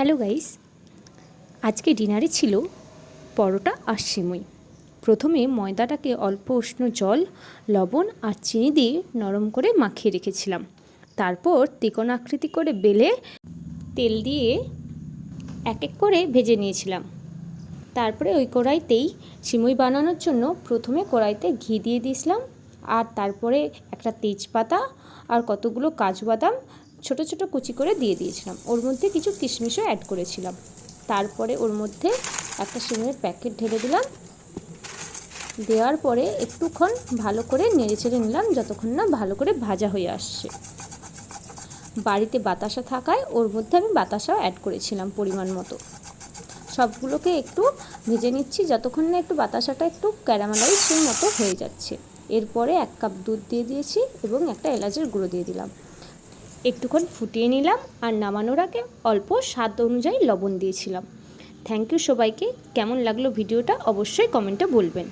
Hello guys, আজকে ডিনারে ছিল পরোটা আর সিমুই। প্রথমে ময়দাটাকে অল্প উষ্ণ জল, লবণ আর চিনি দিয়ে নরম করে মাখিয়ে রেখেছিলাম। তারপর ত্রিকোণ আকৃতি করে বেলে তেল দিয়ে এক এক করে ভেজে নিয়েছিলাম। তারপরে ওই কড়াইতেই সিমুই বানানোর জন্য প্রথমে কড়াইতে ঘি দিয়ে দিয়েছিলাম আর তারপরে একটা তেজপাতা আর কতগুলো কাজু বাদাম ছোটো ছোটো কুচি করে দিয়ে দিয়েছিলাম। ওর মধ্যে কিছু কিশমিশও অ্যাড করেছিলাম। তারপরে ওর মধ্যে একটা সিমের প্যাকেট ঢেলে দিলাম। দেওয়ার পরে একটুক্ষণ ভালো করে নেড়ে চেড়ে নিলাম যতক্ষণ না ভালো করে ভাজা হয়ে আসছে। বাড়িতে বাতাসা থাকায় ওর মধ্যে আমি বাতাসাও অ্যাড করেছিলাম পরিমাণ মতো। সবগুলোকে একটু ভেজে নিচ্ছি যতক্ষণ না একটু বাতাসাটা একটু ক্যারামেলাইজ সেই মতো হয়ে যাচ্ছে। এরপরে এক কাপ দুধ দিয়ে দিয়েছি এবং একটা এলাচের গুঁড়ো দিয়ে দিলাম। একটুক্ষণ ফুটিয়ে নিলাম আর নামানোর আগে অল্প স্বাদ অনুযায়ী লবণ দিয়েছিলাম। থ্যাংক ইউ সবাইকে। কেমন লাগল ভিডিওটা অবশ্যই কমেন্টে বলবেন।